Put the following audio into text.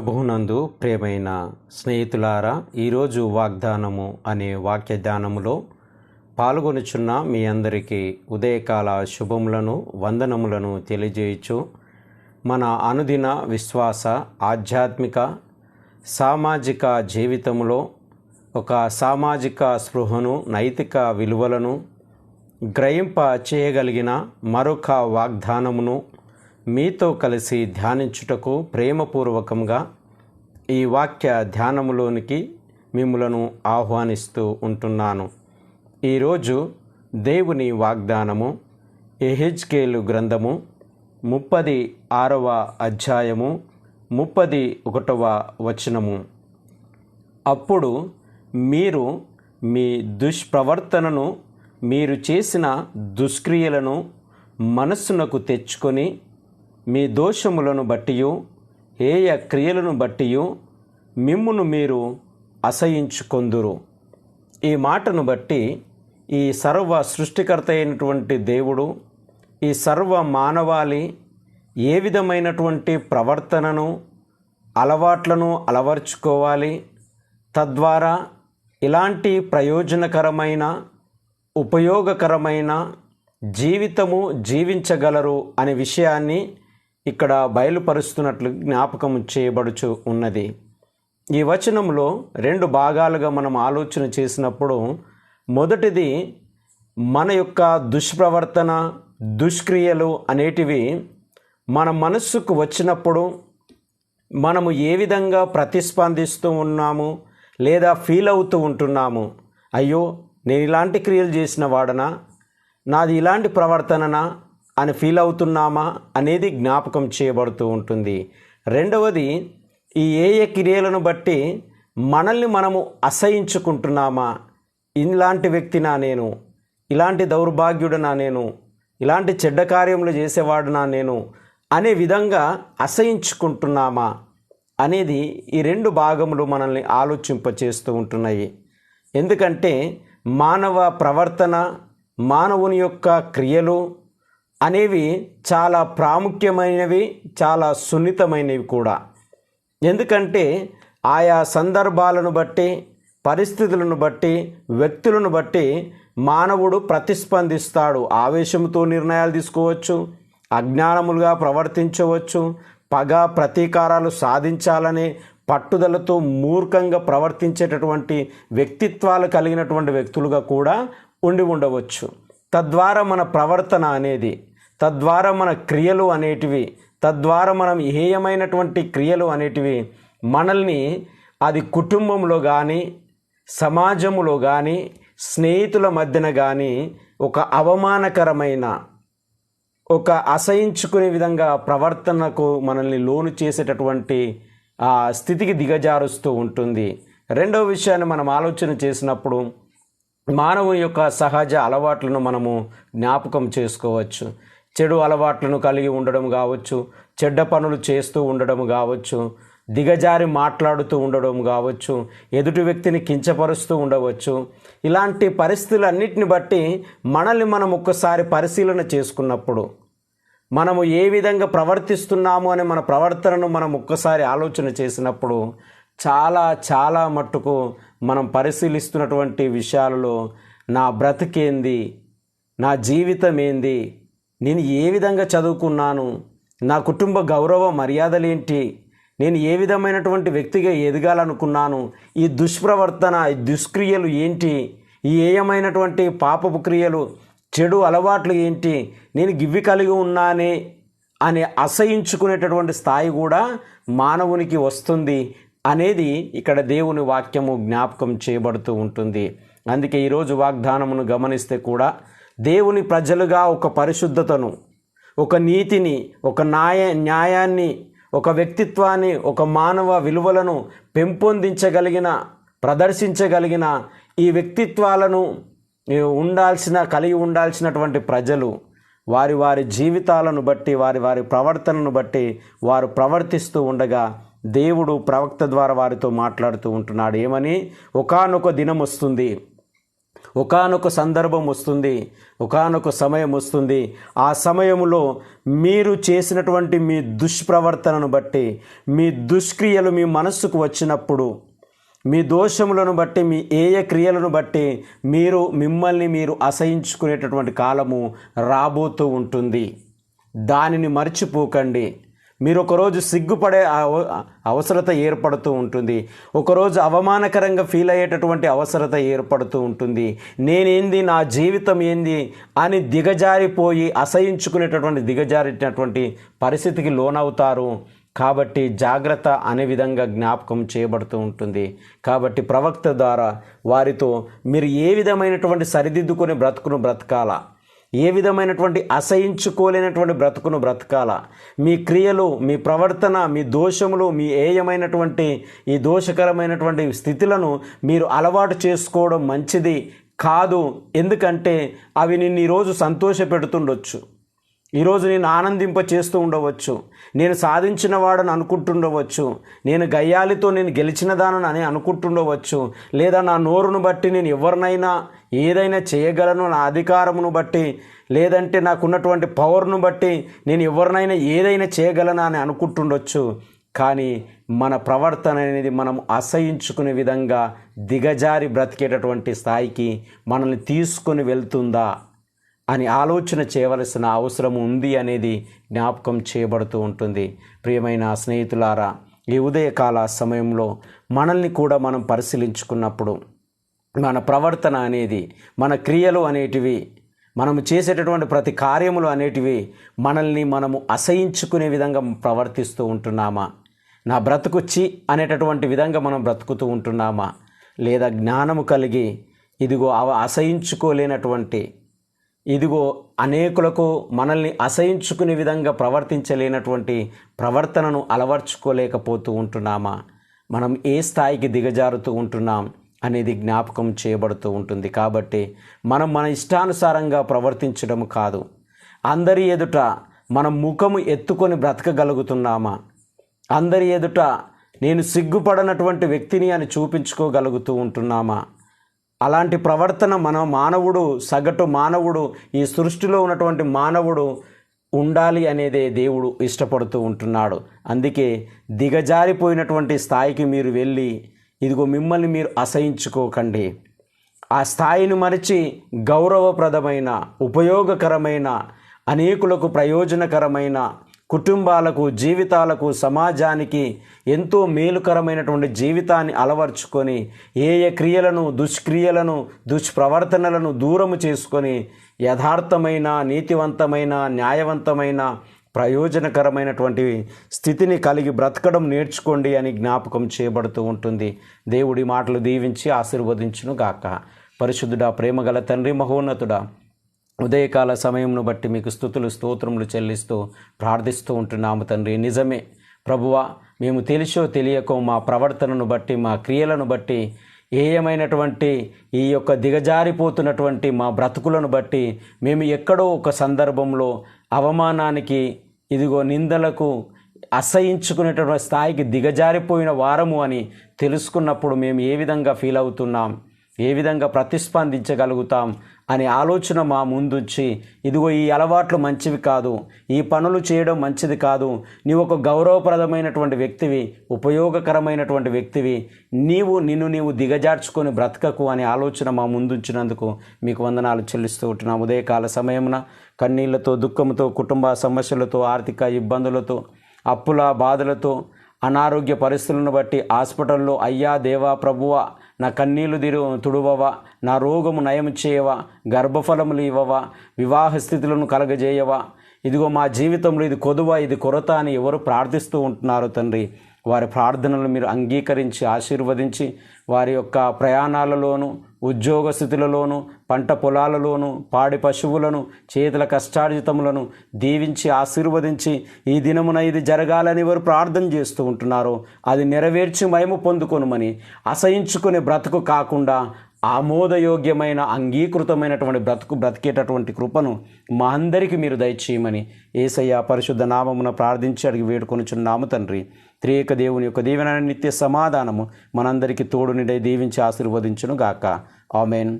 ప్రభునందు ప్రియమైన స్నేహితులారా ఈరోజు వాగ్దానము అనే వాక్య ధ్యానములో పాల్గొనుచున్న మీ అందరికీ ఉదయకాల శుభములను వందనములను తెలియజేయచ్చు మన అనుదిన విశ్వాస ఆధ్యాత్మిక సామాజిక జీవితంలో ఒక సామాజిక స్పృహను నైతిక విలువలను గ్రహింప చేయగలిగిన మరొక వాగ్దానమును మీతో కలిసి ధ్యానించుటకు ప్రేమపూర్వకంగా ఈ వాక్య ధ్యానములోనికి మిమ్మలను ఆహ్వానిస్తూ ఉంటున్నాను. ఈరోజు దేవుని వాగ్దానము ఎహెచ్కేలు గ్రంథము ముప్పది ఆరవ అధ్యాయము ముప్పది ఒకటవ వచనము. అప్పుడు మీరు మీ దుష్ప్రవర్తనను మీరు చేసిన దుష్క్రియలను మనస్సునకు తెచ్చుకొని మీ దోషములను బట్టియు ఏయ క్రియలను బట్టియు మిమ్మును మీరు అసహించుకొందురు. ఈ మాటను బట్టి ఈ సర్వ సృష్టికర్త అయినటువంటి దేవుడు ఈ సర్వ మానవాళి ఏ విధమైనటువంటి ప్రవర్తనను అలవాట్లను అలవర్చుకోవాలి తద్వారా ఇలాంటి ప్రయోజనకరమైన ఉపయోగకరమైన జీవితము జీవించగలరు అనే విషయాన్ని ఇక్కడ బయలుపరుస్తున్నట్లు జ్ఞాపకం చేయబడుచు ఉన్నది. ఈ వచనంలో రెండు భాగాలుగా మనం ఆలోచన చేసినప్పుడు మొదటిది మన యొక్క దుష్ప్రవర్తన దుష్క్రియలు అనేటివి మన మనస్సుకు వచ్చినప్పుడు మనము ఏ విధంగా ప్రతిస్పందిస్తూ ఉన్నాము లేదా ఫీల్ అవుతూ ఉంటున్నాము? అయ్యో నేను ఇలాంటి క్రియలు చేసిన వాడనా? నాది ఇలాంటి ప్రవర్తననా? అని ఫీల్ అవుతున్నామా అనేది జ్ఞాపకం చేయబడుతూ ఉంటుంది. రెండవది ఈ ఏ ఏ క్రియలను బట్టి మనల్ని మనము అసహించుకుంటున్నామా? ఇలాంటి వ్యక్తినా నేను ఇలాంటి దౌర్భాగ్యుడనా నేను ఇలాంటి చెడ్డ కార్యములు చేసేవాడునా నేను అనే విధంగా అసహించుకుంటున్నామా అనేది ఈ రెండు భాగములు మనల్ని ఆలోచింపచేస్తూ ఉంటున్నాయి. ఎందుకంటే మానవ ప్రవర్తన మానవుని యొక్క క్రియలు అనేవి చాలా ప్రాముఖ్యమైనవి చాలా సున్నితమైనవి కూడా. ఎందుకంటే ఆయా సందర్భాలను బట్టి పరిస్థితులను బట్టి వ్యక్తులను బట్టి మానవుడు ప్రతిస్పందిస్తాడు. ఆవేశంతో నిర్ణయాలు తీసుకోవచ్చు అజ్ఞానములుగా ప్రవర్తించవచ్చు పగ ప్రతీకారాలు సాధించాలనే పట్టుదలతో మూర్ఖంగా ప్రవర్తించేటటువంటి వ్యక్తిత్వాలు కలిగినటువంటి వ్యక్తులుగా కూడా ఉండి ఉండవచ్చు. తద్వారా మన ప్రవర్తన అనేది తద్వారా మన క్రియలు అనేటివి తద్వారా మనం హేయమైనటువంటి క్రియలు అనేటివి మనల్ని అది కుటుంబంలో కానీ సమాజంలో కానీ స్నేహితుల మధ్యన కానీ ఒక అవమానకరమైన ఒక అసహించుకునే విధంగా ప్రవర్తనకు మనల్ని లోను చేసేటటువంటి ఆ స్థితికి దిగజారుస్తూ ఉంటుంది. రెండవ విషయాన్ని మనం ఆలోచన చేసినప్పుడు మానవుని యొక్క సహజ అలవాట్లను మనము జ్ఞాపకం చేసుకోవచ్చు. చెడు అలవాట్లను కలిగి ఉండడం కావచ్చు చెడ్డ పనులు చేస్తూ ఉండడం కావచ్చు దిగజారి మాట్లాడుతూ ఉండడం కావచ్చు ఎదుటి వ్యక్తిని కించపరుస్తూ ఉండవచ్చు. ఇలాంటి పరిస్థితులన్నిటిని బట్టి మనల్ని మనం ఒక్కసారి పరిశీలన చేసుకున్నప్పుడు మనము ఏ విధంగా ప్రవర్తిస్తున్నాము అనే మన ప్రవర్తనను మనం ఒక్కసారి ఆలోచన చేసినప్పుడు చాలా చాలా మట్టుకు మనం పరిశీలిస్తున్నటువంటి విషయాలలో నా బ్రతికేంది నా జీవితం ఏంది నేను ఏ విధంగా చదువుకున్నాను? నా కుటుంబ గౌరవ మర్యాదలేంటి? నేను ఏ విధమైనటువంటి వ్యక్తిగా ఎదగాలనుకున్నాను? ఈ దుష్ప్రవర్తన ఈ దుష్క్రియలు ఏంటి? ఈ ఏయమైనటువంటి పాపపు క్రియలు చెడు అలవాట్లు ఏంటి? నేను గివ్వి కలిగి ఉన్నానే అని అసహించుకునేటటువంటి స్థాయి కూడా మానవునికి వస్తుంది అనేది ఇక్కడ దేవుని వాక్యము జ్ఞాపకం చేయబడుతూ ఉంటుంది. అందుకే ఈరోజు వాగ్దానమును గమనిస్తే కూడా దేవుని ప్రజలుగా ఒక పరిశుద్ధతను ఒక నీతిని ఒక న్యాయ న్యాయాన్ని ఒక వ్యక్తిత్వాన్ని ఒక మానవ విలువలను పెంపొందించగలిగిన ప్రదర్శించగలిగిన ఈ వ్యక్తిత్వాలను ఉండాల్సిన కలిగి ఉండాల్సినటువంటి ప్రజలు వారి వారి జీవితాలను బట్టి వారి వారి ప్రవర్తనను బట్టి వారు ప్రవర్తిస్తూ ఉండగా దేవుడు ప్రవక్త ద్వారా వారితో మాట్లాడుతూ ఉంటున్నాడు. ఏమని? ఒకానొక దినం వస్తుంది ఒకానొక సందర్భం వస్తుంది ఒకానొక సమయం వస్తుంది. ఆ సమయంలో మీరు చేసినటువంటి మీ దుష్ప్రవర్తనను బట్టి మీ దుష్క్రియలు మీ మనస్సుకు వచ్చినప్పుడు మీ దోషములను బట్టి మీ ఏయ క్రియలను బట్టి మీరు మిమ్మల్ని మీరు అసహించుకునేటటువంటి కాలము రాబోతూ ఉంటుంది. దానిని మర్చిపోకండి. మీరు ఒకరోజు సిగ్గుపడే అవసరత ఏర్పడుతూ ఉంటుంది. ఒకరోజు అవమానకరంగా ఫీల్ అయ్యేటటువంటి అవసరత ఏర్పడుతూ ఉంటుంది. నేనేంది నా జీవితం ఏంది అని దిగజారిపోయి అసహించుకునేటటువంటి దిగజారినటువంటి పరిస్థితికి లోనవుతారు. కాబట్టి జాగ్రత్త అనే విధంగా జ్ఞాపకం చేయబడుతూ ఉంటుంది. కాబట్టి ప్రవక్త ద్వారా వారితో మీరు ఏ విధమైనటువంటి సరిదిద్దుకునే బ్రతుకును బ్రతకాలా? ఏ విధమైనటువంటి అసహించుకోలేనటువంటి బ్రతుకును బ్రతకాల? మీ క్రియలు మీ ప్రవర్తన మీ దోషములు మీ ఏయమైనటువంటి ఈ దోషకరమైనటువంటి స్థితులను మీరు అలవాటు చేసుకోవడం మంచిది కాదు. ఎందుకంటే అవి నిన్ను ఈరోజు సంతోష పెడుతుండొచ్చు ఈరోజు నేను ఆనందింప చేస్తూ ఉండవచ్చు. నేను సాధించిన వాడని అనుకుంటుండవచ్చు. నేను గయ్యాలితో నేను గెలిచిన దానని అని అనుకుంటుండవచ్చు. లేదా నా నోరును బట్టి నేను ఎవరినైనా ఏదైనా చేయగలను నా అధికారమును బట్టి లేదంటే నాకున్నటువంటి పవర్ను బట్టి నేను ఎవరినైనా ఏదైనా చేయగలనా అని అనుకుంటుండొచ్చు. కానీ మన ప్రవర్తన అనేది మనం అసహించుకునే విధంగా దిగజారి బ్రతికేటటువంటి స్థాయికి మనల్ని తీసుకొని వెళ్తుందా? అని ఆలోచన చేయవలసిన అవసరం ఉంది అనేది జ్ఞాపకం చేయబడుతూ ఉంటుంది. ప్రియమైన స్నేహితులారా ఈ ఉదయకాల సమయంలో మనల్ని కూడా మనం పరిశీలించుకున్నప్పుడు మన ప్రవర్తన అనేది మన క్రియలు అనేటివి మనము చేసేటటువంటి ప్రతి కార్యములు అనేటివి మనల్ని మనము అసహించుకునే విధంగా ప్రవర్తిస్తూ ఉంటున్నామా? నా బ్రతుకుచ్చి అనేటటువంటి విధంగా మనం బ్రతుకుతూ ఉంటున్నామా? లేదా జ్ఞానము కలిగి ఇదిగో అవ అసహించుకోలేనటువంటి ఇదిగో అనేకులకు మనల్ని అసహించుకునే విధంగా ప్రవర్తించలేనటువంటి ప్రవర్తనను అలవర్చుకోలేకపోతూ ఉంటున్నామా? మనం ఏ స్థాయికి దిగజారుతూ ఉంటున్నాం అనేది జ్ఞాపకం చేయబడుతూ ఉంటుంది. కాబట్టి మనం మన ఇష్టానుసారంగా ప్రవర్తించడం కాదు. అందరి ఎదుట మనం ముఖము ఎత్తుకొని బ్రతకగలుగుతున్నామా? అందరి ఎదుట నేను సిగ్గుపడనటువంటి వ్యక్తిని అని చూపించుకోగలుగుతూ ఉంటున్నామా? అలాంటి ప్రవర్తన మన మానవుడు సగటు మానవుడు ఈ సృష్టిలో ఉన్నటువంటి మానవుడు ఉండాలి అనేదే దేవుడు ఇష్టపడుతూ ఉంటున్నాడు. అందుకే దిగజారిపోయినటువంటి స్థాయికి మీరు వెళ్ళి ఇదిగో మిమ్మల్ని మీరు అసహించుకోకండి. ఆ స్థాయిని మరిచి గౌరవప్రదమైన ఉపయోగకరమైన అనేకులకు ప్రయోజనకరమైన కుటుంబాలకు జీవితాలకు సమాజానికి ఎంతో మేలుకరమైనటువంటి జీవితాన్ని అలవర్చుకొని ఏ ఏ క్రియలను దుష్క్రియలను దుష్ప్రవర్తనలను దూరము చేసుకొని యథార్థమైన నీతివంతమైన న్యాయవంతమైన ప్రయోజనకరమైనటువంటి స్థితిని కలిగి బ్రతకడం నేర్చుకోండి అని జ్ఞాపకం చేయబడుతూ ఉంటుంది. దేవుడి మాటలు దీవించి ఆశీర్వదించును గాక పరిశుద్ధుడా ప్రేమగల తండ్రి మహోన్నతుడా ఉదయకాల సమయంను బట్టి మీకు స్థుతులు స్తోత్రములు చెల్లిస్తూ ప్రార్థిస్తూ ఉంటున్నాము తండ్రి. నిజమే. ప్రభువా మేము తెలిసో తెలియకో మా ప్రవర్తనను బట్టి మా క్రియలను బట్టి ఏయమైనటువంటి ఈ యొక్క దిగజారిపోతున్నటువంటి మా బ్రతుకులను బట్టి మేము ఎక్కడో ఒక సందర్భంలో అవమానానికి ఇదిగో నిందలకు అసహించుకునేటటువంటి స్థాయికి దిగజారిపోయిన వారము అని తెలుసుకున్నప్పుడు మేము ఏ విధంగా ఫీల్ అవుతున్నాం? ఏ విధంగా ప్రతిస్పందించగలుగుతాం? అనే ఆలోచన మా ముందుంచి ఇదిగో ఈ అలవాట్లు మంచివి కాదు. ఈ పనులు చేయడం మంచిది కాదు. నీవు ఒక గౌరవప్రదమైనటువంటి వ్యక్తివి ఉపయోగకరమైనటువంటి వ్యక్తివి. నీవు నిన్ను నీవు దిగజార్చుకొని బ్రతకకు అనే ఆలోచన మా ముందుంచినందుకు మీకు వందనాలు చెల్లిస్తూ ఉంటున్నాం ఉదయకాల సమయమున కన్నీళ్ళతో దుఃఖంతో కుటుంబ సమస్యలతో ఆర్థిక ఇబ్బందులతో అప్పుల బాధలతో అనారోగ్య పరిస్థితులను బట్టి హాస్పిటల్లో అయ్యా దేవా ప్రభువా నా కన్నీళ్ళు దిరు తుడువవా నా రోగము నయం చేయవా గర్భఫలములు ఇవ్వవా వివాహ స్థితులను కలగజేయవా. ఇదిగో మా జీవితంలో ఇది కొదువ ఇది కొరత అని ఎవరు ప్రార్థిస్తూ ఉంటున్నారు తండ్రి. వారి ప్రార్థనలు మీరు అంగీకరించి ఆశీర్వదించి వారి యొక్క ప్రయాణాలలోను ఉద్యోగ స్థితులలోను పంట పొలాలలోను పాడి పశువులను చేతుల కష్టార్జితములను దీవించి ఆశీర్వదించి ఈ దినమున ఇది జరగాలని వారు ప్రార్థన చేస్తూ ఉంటున్నారు. అది నెరవేర్చి మేము పొందుకొనుమని అసహించుకునే బ్రతుకు కాకుండా ఆమోదయోగ్యమైన అంగీకృతమైనటువంటి బ్రతుకు బ్రతికేటటువంటి కృపను మా అందరికీ మీరు దయచేయమని ఏసయ్య పరిశుద్ధ నామమున ప్రార్థించి అడిగి వేడుకొనుచున్నాము తండ్రి త్రియేక దేవుని యొక్క దీవెన నిత్య సమాధానము మనందరికీ తోడునిడై దీవించి ఆశీర్వదించును గాక ఆమెన్.